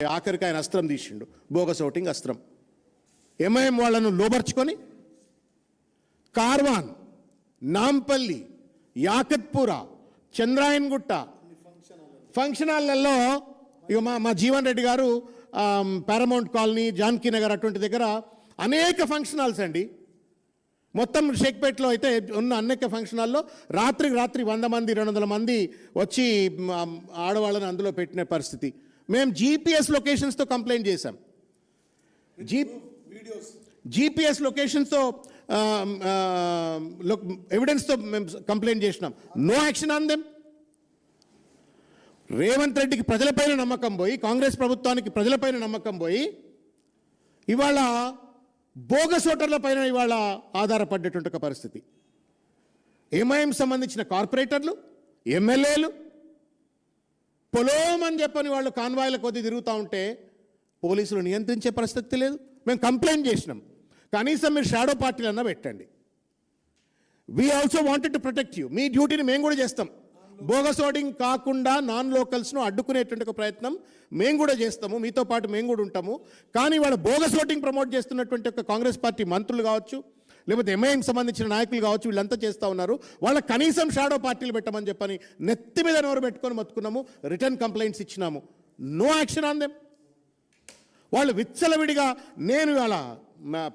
ఆఖరికి ఆయన అస్త్రం తీసిండు బోగస్ ఓటింగ్ అస్త్రం. ఎంఐఎం వాళ్ళను లోబర్చుకొని కార్వాన్ నాంపల్లి యాకత్పుర చంద్రాయన్గుట్ట ఫంక్షన్ హాల్లలో ఇక మా మా జీవన్ రెడ్డి గారు పారమౌంట్ కాలనీ జానకీ నగర్ అటువంటి దగ్గర అనేక ఫంక్షన్ హాల్స్ అండి. మొత్తం షేక్పేట్లో అయితే ఉన్న అనేక ఫంక్షన్ హాల్లో రాత్రికి రాత్రి వంద మంది రెండు వందల మంది వచ్చి ఆడవాళ్ళని అందులో పెట్టిన పరిస్థితి. మేము జీపీఎస్ లొకేషన్స్తో కంప్లైంట్ చేశాం. జీ జీపీఎస్ లొకేషన్స్తో ఎవిడెన్స్తో మేము కంప్లైంట్ చేసినాం. No action on them Revanth రెడ్డికి ప్రజలపైన నమ్మకం పోయి కాంగ్రెస్ ప్రభుత్వానికి ప్రజలపైన నమ్మకం పోయి ఇవాళ బోగస్ ఓటర్ల పైన ఇవాళ ఆధారపడ్డటువంటి ఒక పరిస్థితి. ఎంఐఎం సంబంధించిన కార్పొరేటర్లు ఎమ్మెల్యేలు పొలోమని చెప్పని వాళ్ళు కాన్వాయ్ల కొద్ది తిరుగుతూ ఉంటే పోలీసులు నియంత్రించే పరిస్థితి లేదు. మేము కంప్లైంట్ చేసినాం. కనీసం మీరు షాడో పార్టీలన్నా పెట్టండి. We also wanted to protect you మీ డ్యూటీని మేము కూడా చేస్తాం. బోగస్ ఓటింగ్ కాకుండా నాన్ లోకల్స్ను అడ్డుకునేటువంటి ఒక ప్రయత్నం మేము కూడా చేస్తాము. మీతో పాటు మేము కూడా ఉంటాము. కానీ వాళ్ళ బోగస్ ఓటింగ్ ప్రమోట్ చేస్తున్నటువంటి ఒక కాంగ్రెస్ పార్టీ మంత్రులు కావచ్చు లేకపోతే ఎంఐఎం సంబంధించిన నాయకులు కావచ్చు వీళ్ళంతా చేస్తూ ఉన్నారు. వాళ్ళ కనీసం షాడో పార్టీలు పెట్టమని చెప్పని నెత్తి మీద నోరు పెట్టుకొని మొత్తుకున్నాము రిటర్న్ కంప్లైంట్స్ ఇచ్చినాము. నో యాక్షన్ ఆన్ దెమ్ వాళ్ళు విచ్చలవిడిగా నేను ఇవాళ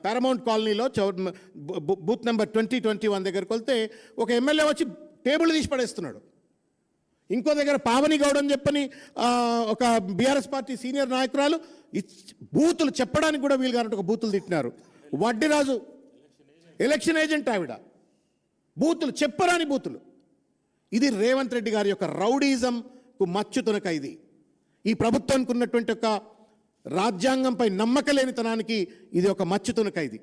పారమౌంట్ కాలనీలో చౌ- booth number twenty twenty one దగ్గరకు వెళ్తే ఒక ఎమ్మెల్యే వచ్చి టేబుల్ తీసి పడేస్తున్నాడు. ఇంకో దగ్గర పావని గౌడ్ అని చెప్పని ఒక బీఆర్ఎస్ పార్టీ సీనియర్ నాయకురాలు ఇచ్- బూతులు చెప్పడానికి కూడా వీలు కానట్టు ఒక బూతులు తిట్టినారు. వడ్డీరాజు ఎలక్షన్ ఏజెంట్ ఆవిడ. బూతులు చెప్పరాని బూతులు. ఇది రేవంత్ రెడ్డి గారి యొక్క రౌడీజంకు మచ్చు తునక ఇది. ఈ ప్రభుత్వానికి ఉన్నటువంటి ఒక రాజ్యాంగంపై నమ్మకలేనితనానికి ఇది ఒక మచ్చు తునక ఇది.